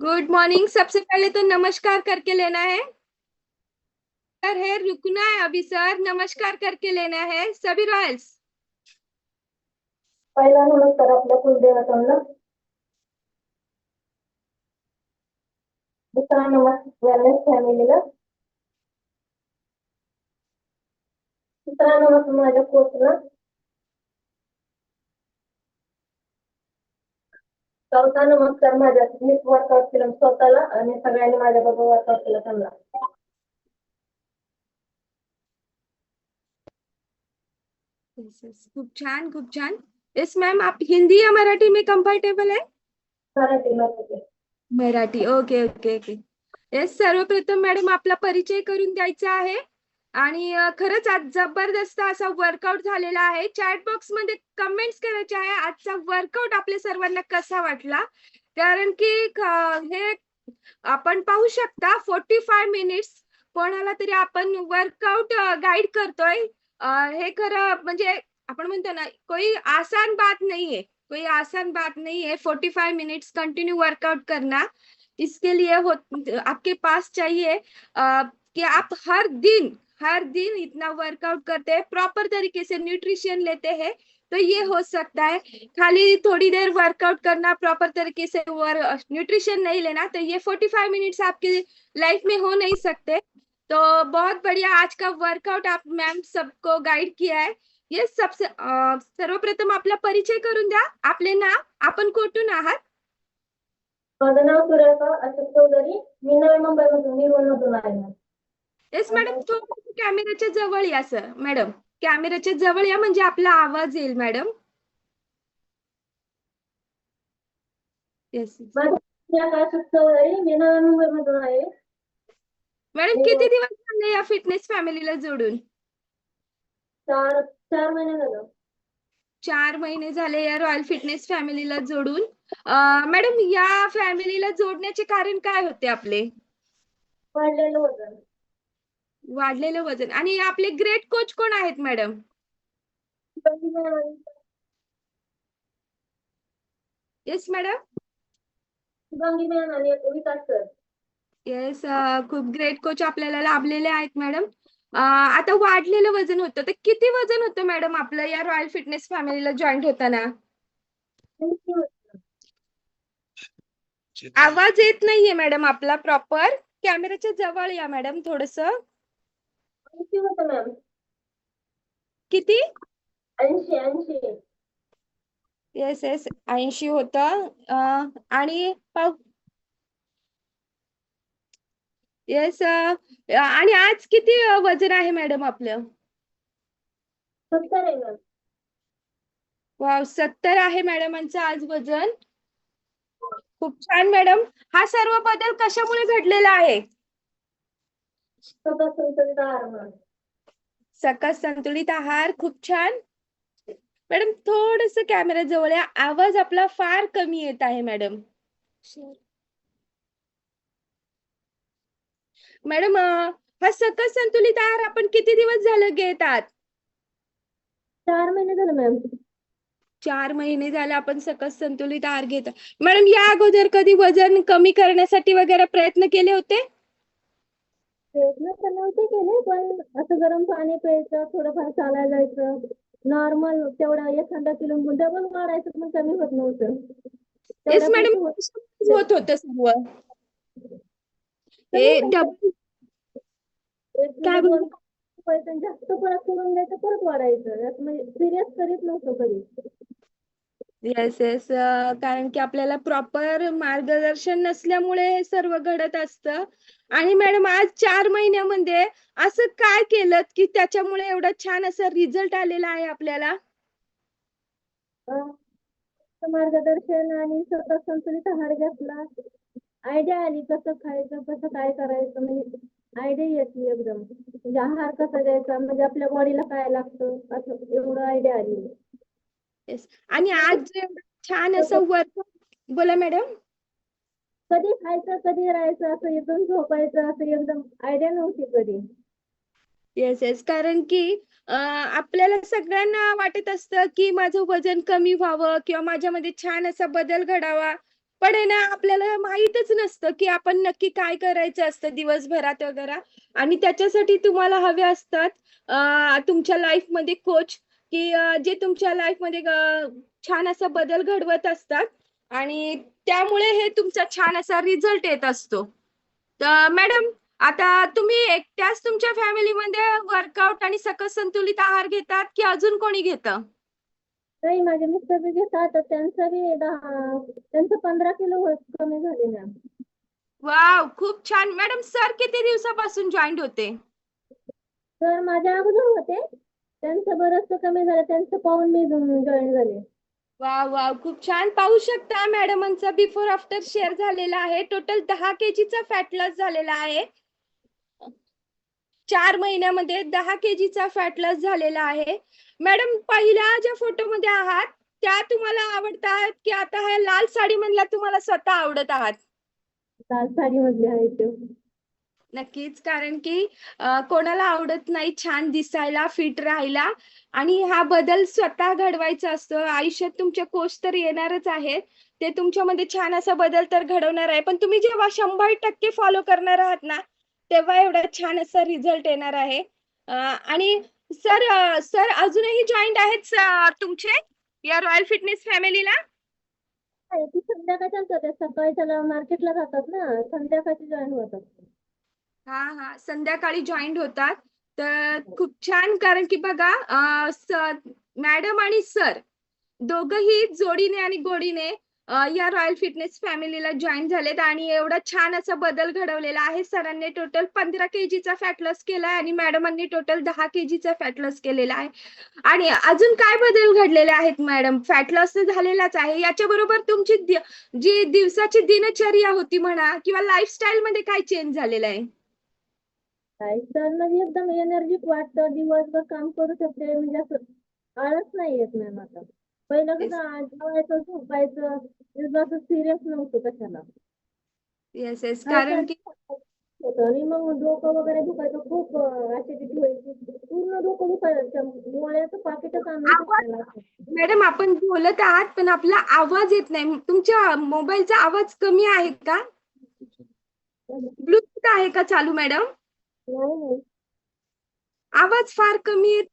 Good morning सबसे पहले तो नमस्कार करके लेना है। सर है, रुकना है अभी सर नमस्कार करके लेना है। सभी रॉयल्स नमस्कार आपल्या कुलदेवतांना नमस्कार नमस्कार चौथा नमस्कार माझ्या मी वर्कआउट केलं स्वतःला आणि सगळ्यांनी माझ्याबरोबर वर्कआउट केलं त्यांना. खूप छान खूप छान. येस मॅम आप हिंदी या मराठी में कम्फर्टेबल आहे Marathi Marathi. Marathi. Okay okay okay yes सर्वप्रथम मॅडम आपला परिचय करून द्यायचा आहे. आणि खरंच आज जबरदस्त असा वर्कआउट झालेला आहे. चॅट बॉक्समध्ये कमेंट्स करायचे आहे. आजचा वर्कआउट आपल्या सर्वांना कसा वाटला? कारण की हे आपण पाहू शकता फोर्टी फाय मिनिट्स कोणाला तरी आपण वर्कआउट गाईड करतोय. हे खरं म्हणजे आपण म्हणतो ना कोई आसान बात नाहीये. कोई आसान बात नहीं है forty five minutes continue workout करना. इसके लिए हो आपके पास चाहिए आ, कि आप हर दिन हर दिन इतना वर्कआउट करते हैं प्रॉपर तरीके से न्यूट्रिशन लेते हैं तो ये हो सकता है। खाली थोड़ी देर वर्कआउट करना प्रॉपर तरीके से न्यूट्रिशन नहीं लेना तो ये फोर्टी फाइव मिनट्स आपके लाइफ में हो नहीं सकते। तो बहुत बढ़िया आज का वर्कआउट आप मैम सबको गाइड किया है। ये सबसे सर्वप्रथम आपला परिचय करून द्या। आपले नाव, आपण कुठून आहात? माझं नाव सुरेखा चौधरी. मी आहे. येस मॅडम थोडं कॅमेराच्या जवळ या सर मॅडम कॅमेराच्या जवळ या म्हणजे आपला आवाज येईल मॅडम येस मॅडम किती दिवस झाले या फिटनेस फॅमिलीला जोडून? चार चार महिने झालं. चार महिने झाले या रॉयल फिटनेस फॅमिलीला जोडून. मॅडम या फॅमिलीला जोडण्याचे कारण काय होते आपले? वाढलेलं वजन. वाढलेलं वजन. आणि आपले ग्रेट कोच कोण आहेत मॅडम येस मॅडम येस खूप ग्रेट कोच आपल्याला लाभलेले आहेत मॅडम आता वाढलेलं वजन होतं. तर किती वजन होतं मॅडम आपलं या रॉयल फिटनेस फॅमिलीला जॉईन होताना? आवाज येत नाहीये मॅडम आपला प्रॉपर कॅमेराच्या जवळ या मॅडम थोडस. ऐंशी होतं मॅम किती? ऐंशी ऐंशी. येस येस ऐंशी होतं. आणि येस आणि आज किती वजन आहे मॅडम आपलं? सत्तर आहे मॅम वाव सत्तर आहे मॅडमांचं आज वजन. खूप छान मॅडम. हा सर्व बदल कशामुळे घडलेला आहे? संतुलित आहार सकस संतुलित आहार खूप छान. मॅडम थोडस कॅमेरा जवळ या. आवाज आपला फार कमी येत आहे मॅडम. मॅडम हा सकस संतुलित आहार आपण किती दिवस झालं घेत आहात? चार महिने झाले मॅम. चार महिने झाले आपण सकस संतुलित आहार घेत आहात. मॅडम या अगोदर कधी वजन कमी करण्यासाठी वगैरे प्रयत्न केले होते? प्रयत्न तर नव्हते केले पण असं गरम पाणी प्यायचं थोडंफार चालायला जायचं. नॉर्मल तेवढा एखादा किलो डबल वाढायचं पण कमी होत नव्हतं. येस तेवढ्या मॅडम होत होतं सर्व. हे होतं. डब एक काय किलो बोलला? दोन व्हायचं आणि जास्त परत सोडून द्यायचं परत वाढायचं. यात म्हणजे सिरियस करीत नव्हतो कधी. येस येस कारण की आपल्याला प्रॉपर मार्गदर्शन नसल्यामुळे हे सर्व घडत असतं. आणि मॅडम आज चार महिन्यामध्ये असं काय केलं की त्याच्यामुळे एवढा छान असा रिझल्ट आलेला आहे आपल्याला? मार्गदर्शन आणि स्वतः संतुलित आहार घेतला. आयडिया आली कसं खायचं कसं काय करायचं म्हणजे आयडिया येते एकदम. म्हणजे आहार कसा द्यायचा म्हणजे आपल्या बॉडीला काय लागतं असं एवढं आयडिया आली. येस आणि आज जे छान असं वर्क बोला मॅडम. कधी खायचं कधी राहायचं असं एकदम झोपायचं असं एकदम आयडिया नव्हती कधी. येस येस कारण की आपल्याला सगळ्यांना वाटत असतं की माझं वजन कमी व्हावं किंवा माझ्यामध्ये छान असा बदल घडावा. पण आहे ना आपल्याला माहीतच नसतं की आपण नक्की काय करायचं असतं दिवसभरात वगैरे. आणि त्याच्यासाठी तुम्हाला हवे असतात तुमच्या लाईफमध्ये कोच की जे तुमच्या लाईफमध्ये अं, छान असा बदल घडवत असतात आणि त्यामुळे हे तुमचा छान असा रिझल्ट येत असतो. तर मॅडम आता तुम्ही एकट्याच तुमच्या फॅमिलीमध्ये वर्कआउट आणि सकस संतुलित आहार घेतात की अजून कोणी घेतं? नाही माझे मिस्टर बी घेतात त्यांचं बी दहा त्यांचं पंधरा किलो कमी झाले मॅम वाव खूप छान. मॅडम सर किती दिवसापासून जॉईन होते? तर माझ्या अगोदर होते. त्यांचं बरंचसं कमी झालं त्यांचं पाहून मी जॉईन झाले. वाव वाव खूप छान. पाहू शकता मॅडमांचा बिफोर आफ्टर शेअर झालेला आहे. टोटल दहा केजीचा फॅट लॉस झालेला आहे. चार महिन्यामध्ये दहा केजीचा फॅट लॉस झालेला आहे. मॅडम पहिल्या ज्या फोटोमध्ये आहात त्या तुम्हाला आवडतात की आता ह्या लाल साडी मधल्या तुम्हाला स्वतः आवडत आहात? लाल साडी मधले आहे ते. नक्कीच कारण की कोणाला आवडत नाही छान दिसायला फिट राहायला आणि हा बदल स्वतः घडवायचा असतो. आयुष्यात तुमचे कोच तर येणारच आहेत. ते तुमच्यामध्ये छान असा बदल तर घडवणार आहे. पण तुम्ही जेव्हा शंभर टक्के फॉलो करणार आहात ना तेव्हा एवढा छान असा रिझल्ट येणार आहे. आणि सर सर अजूनही जॉईंट आहेत तुमचे? या रॉयल फिटनेस फॅमिलीला संध्याकाळच्या सकाळी मार्केटला जातात ना. संध्याकाळची जॉईन होतात. हा हा. संध्याकाळी जॉईंट होतात. तर खूप छान कारण की बघा मॅडम आणि सर दोघही जोडीने आणि गोडीने या रॉयल फिटनेस फॅमिलीला जॉईन झालेत आणि एवढा छान असा बदल घडवलेला आहे. सरांनी टोटल पंधरा केजीचा फॅट लॉस केलाय आणि मॅडमांनी टोटल दहा केजीचा फॅट लॉस केलेला आहे. आणि अजून काय बदल घडलेले आहेत मॅडम फॅट लॉस झालेलाच आहे. याच्या बरोबर तुमची जी दिवसाची दिनचर्या होती म्हणा किंवा लाईफस्टाईल मध्ये काय चेंज झालेलं आहे? मध्ये एकदम एनर्जिक वाटतं. दिवसभर काम करू शकते म्हणजे असं आळस नाही येत मॅम आता. पहिलं कसं जेवायचं झोपायचं असं सिरियस नव्हतं कशाला. येस येस कारण की होतं. आणि मग डोकं वगैरे दुखायचं. खूप ऍसिडिटी व्हायची पूर्ण डोकं दुखायचं. गोळ्याचं पाकिटच आणलं आवाज- मॅडम आपण बोलत आहात पण आपला आवाज येत नाही. तुमच्या मोबाईलचा आवाज कमी आहे का? ब्लूटूथ आहे का चालू मॅडम? नाही. नाही आवाज फार कमी येत.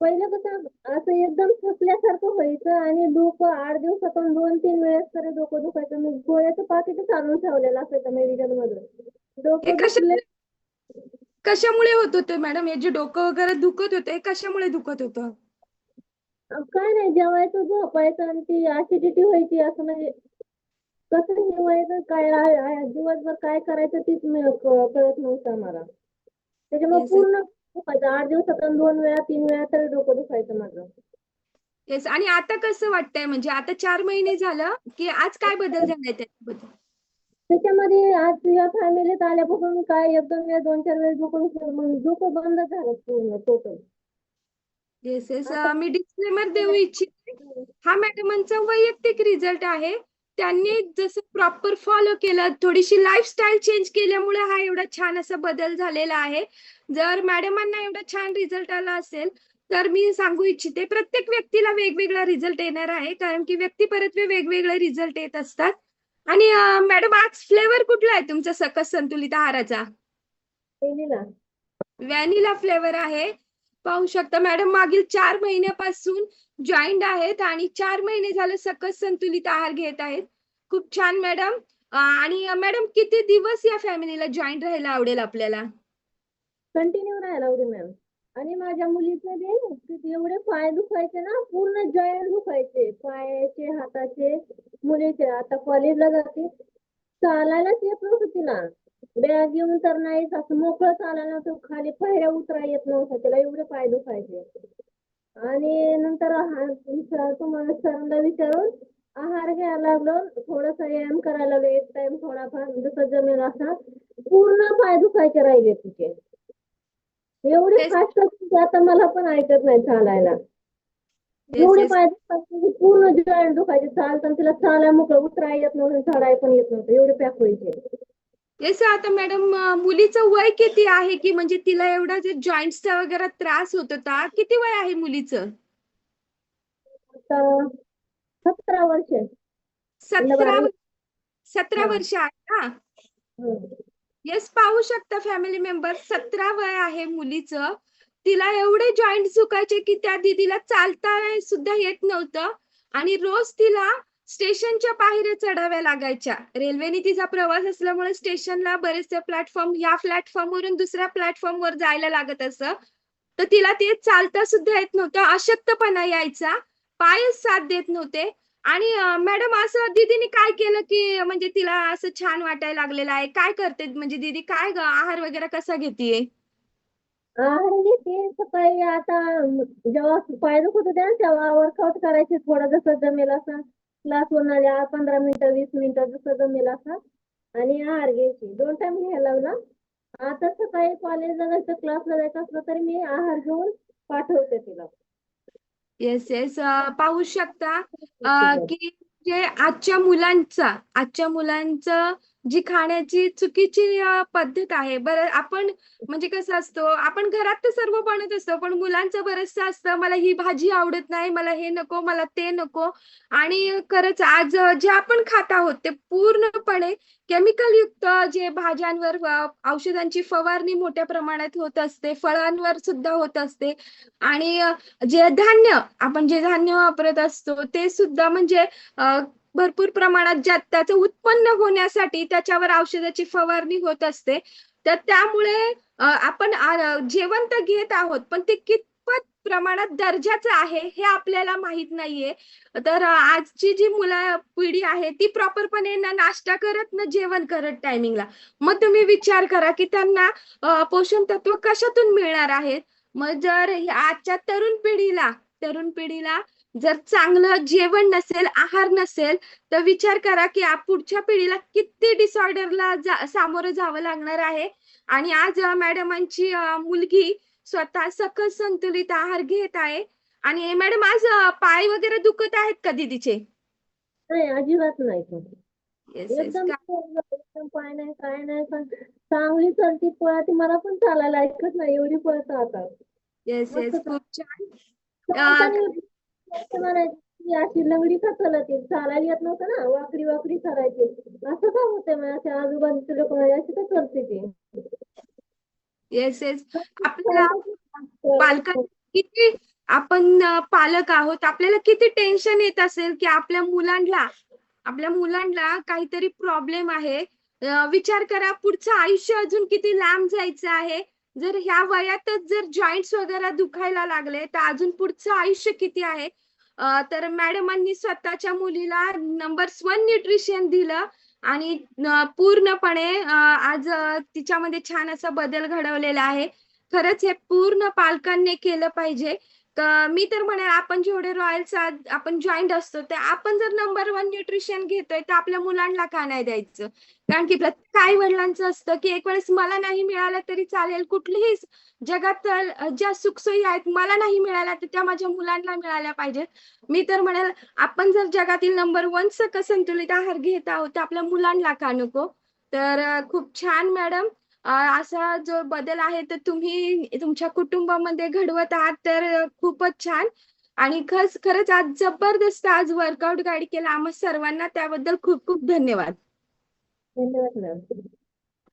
पहिलं कसं असं एकदम थकल्यासारखं व्हायचं आणि डोकं आठ दिवसातून दोन तीन वेळेस तरी डोकं दुखायचं. मी गोळ्याचं पाकिटच आणून ठेवलेलं असायचं मेडिकल मधून हे डोकं कशा दुखले कशामुळे होत होते मॅडम? हे जे डोकं वगैरे दुखत होते हे कशामुळे दुखत होतं? काय नाही जेवायचं झोपायचं आणि ती ऍसिडिटी व्हायची असं म्हणजे कसं हे व्हायचं काय आ- आ- दिवसभर काय करायचं तीच क- कळत नव्हतं आम्हाला त्याच्यामुळे Yes, पूर्ण दुखायचं. आठ दिवसातून दोन वेळा तीन वेळा तरी डोकं दुखायचं माझं. येस आणि आता कसं वाटतंय? म्हणजे आता चार महिने झालं की आज काय बदल झालाय त्याच्याबद्दल? त्याच्यामध्ये आज या फॅमिलीत आल्यापासून काय एक दोन वेळा दोन चार वेळेस डोकं दुखलं मग डोकं बंद झालं पूर्ण टोटल. येस येस मी डिस्क्लेमर देऊ इच्छिते. हा. मॅडमांचा वैयक्तिक रिझल्ट आहे. त्यांनी जसं प्रॉपर फॉलो केलं थोडीशी लाईफस्टाईल चेंज केल्यामुळे हा एवढा छान असा बदल झालेला आहे. जर मॅडमांना एवढा छान रिझल्ट आला असेल तर मी सांगू इच्छिते प्रत्येक व्यक्तीला वेगवेगळा रिझल्ट येणार आहे कारण की व्यक्ती परत वेगवेगळे रिझल्ट येत असतात. आणि मॅडम आज फ्लेवर कुठला आहे तुमचा सकस संतुलित आहाराचा? व्हॅनिला फ्लेवर आहे. पाहू शकता मॅडम मागील चार महिन्यापासून जॉईंट आहेत आणि चार महिने झाले सकस संतुलित आहार घेत आहेत. खूप छान मॅडम. आणि मॅडम किती दिवस या फॅमिलीला जॉईन राहायला आवडेल आपल्याला? कंटिन्यू राहायला आवडेल मॅम. आणि माझ्या मुलीचे बी एवढे पाय दुखायचे ना पूर्ण जॉईंट दुखायचे. पायाचे हाताचे मुलीचे. आता कॉलेजला जाते. चालायलाच येत नव्हतं तिला. बॅग घेऊन तर नाहीच असं मोकळं चालायला नव्हतं. खाली पायऱ्या उतरा येत नव्हतं तिला एवढे पाय दुखायचे. आणि नंतर विचार- तुम्हाला सरांना विचारून आहार घ्यायला लागलो. थोडासा व्यायाम करायला लागलो. एक टाइम थोडाफार जसं जमेल असा पूर्ण पाय दुखायचे राहिले तिचे. एवढे फास्ट आता मला पण ऐकत नाही चालायला. एवढे. पाय दुखायचे पूर्ण जॉईंट दुखायचे. चालताना तिला चालाय मोकळं उतराय येत नव्हतं चढाय पण येत नव्हतं. एवढे पॅक व्हायचे. येस आता मॅडम मुलीचं वय किती आहे की म्हणजे तिला एवढा जे जॉईंटचा वगैरे त्रास होत होता किती वय आहे मुलीचं? आता सतरा वर्ष सतरा हा. वर्ष आहे ना? हं. येस पाहू शकता फॅमिली मेंबर सतरा वय आहे मुलीचं. तिला एवढे जॉईंट चुकायचे की त्या दीदीला चालता सुद्धा येत नव्हतं. आणि रोज तिला स्टेशनच्या पायऱ्या चढाव्या लागायच्या. रेल्वेने तिचा प्रवास असल्यामुळे स्टेशनला बरेचसे प्लॅटफॉर्म या प्लॅटफॉर्म वरून दुसऱ्या प्लॅटफॉर्म वर जायला लागत असं. तर तिला ते चालता सुद्धा येत नव्हतं. अशक्तपणा यायचा. पायच साथ देत नव्हते. आणि मॅडम असं दीदीने काय केलं की म्हणजे तिला असं छान वाटायला लागलेलं आहे. काय करते? म्हणजे दीदी काय ग? आहार वगैरे कसा घेतीये? आहार घेते. सकाळी आता जेव्हा पाय दुखत होते ना तेव्हा वर्कआउट करायचे थोडं जसं जमेल असं. क्लास होणार पंधरा मिनिटं वीस मिनिटं जसं जमेल असं. आणि आहार घ्यायची. दोन टाइम घ्यायला लावला. आता सकाळी कॉलेजला जायचं क्लासला जायचं असलं तरी मी आहार घेऊन पाठवते तिला. येस येस पाहू शकता अ, की जे आजच्या मुलांचा आजच्या मुलांचं जी खाण्याची चुकीची अ, पद्धत आहे. बरं आपण म्हणजे कसं असतो आपण घरात तर सर्व बनत असतो पण मुलांचं बरंचसं असतं मला ही भाजी आवडत नाही मला हे नको मला ते नको. आणि खरंच आज अ, जे आपण खात आहोत ते पूर्णपणे केमिकलयुक्त जे भाज्यांवर औषधांची फवारणी मोठ्या प्रमाणात होत असते फळांवर सुद्धा होत असते. आणि अ, जे धान्य आपण जे धान्य वापरत असतो ते सुद्धा म्हणजे अ, भरपूर प्रमाणात ज्या त्याचं उत्पन्न होण्यासाठी त्याच्यावर औषधाची फवारणी होत असते. तर त्यामुळे आपण जेवण तर घेत आहोत पण ते कितपत प्रमाणात दर्जाचं आहे हे आपल्याला माहीत नाहीये. तर आजची जी मुलं पिढी आहे ती प्रॉपरपणे ना नाश्ता करत ना जेवण करत टायमिंगला मग तुम्ही विचार करा की त्यांना पोषण तत्व कशातून मिळणार आहेत? मग जर आजच्या तरुण पिढीला तरुण पिढीला जर चांगलं जेवण नसेल आहार नसेल तर विचार करा की पुढच्या पिढीला किती डिसऑर्डरला जा सामोरं जावं लागणार आहे. आणि आज मॅडमांची मुलगी स्वतः सकस संतुलित आहार घेत आहे. आणि मॅडम आज पाय वगैरे दुखत आहेत का दीदीचे? नाही अजिबात नाही तो. येस येस एकदम पाय नाही काय नाही पण चांगली चलती पळती मला पण चालायला ऐकत नाही एवढी पळतं आता. येस येस खूप छान. म्हणायची अशी लंगडी का चालत आहे? चालायला येत नव्हतं ना. वाकडी वाकडी करायची असं का होतंय माझ्या आजूबाजूचे लोक म्हणजे अशी का करते ती? येस येस आपल्याला पालकांना किती आपण अ, पालक आहोत आपल्याला किती टेन्शन येत असेल की आपल्या मुलांना आपल्या मुलांना काहीतरी प्रॉब्लेम आहे. अ, विचार करा पुढचं आयुष्य अजून किती लांब जायचं आहे? जर ह्या वयातच जर जॉईंट्स वगैरे दुखायला लागले तर अजून पुढचं आयुष्य किती आहे? तर मॅडमांनी स्वतःच्या मुलीला नंबर वन न्यूट्रिशन दिलं आणि पूर्णपणे आज तिच्यामध्ये छान असा बदल घडवलेला आहे. खरंच हे पूर्ण पालकांनी केलं पाहिजे. तर मी तर म्हणेल आपण जेवढे रॉयल्स आपण जॉईंट असतो तर आपण जर नंबर वन न्यूट्रिशन घेतोय तर आपल्या मुलांना का नाही द्यायचं? कारण की प्रत्येक आई वडिलांचं असतं की एक वेळेस मला नाही मिळालं तरी चालेल कुठलीही जगात ज्या सुखसोयी आहेत मला नाही मिळाल्या तर त्या माझ्या मुलांना मिळाल्या पाहिजेत. मी तर म्हणेल आपण जर जगातील नंबर वन सक संतुलित आहार घेत आहोत तर आपल्या मुलांना का नको? तर खूप छान मॅडम असा जो बदल आहे तर तुम्ही तुमच्या कुटुंबामध्ये घडवत आहात तर खूपच छान. आणि खरंच खरंच आज जबरदस्त आज वर्कआउट गाईड केला. आम्हा सर्वांना त्याबद्दल खूप खूप धन्यवाद. धन्यवाद मॅम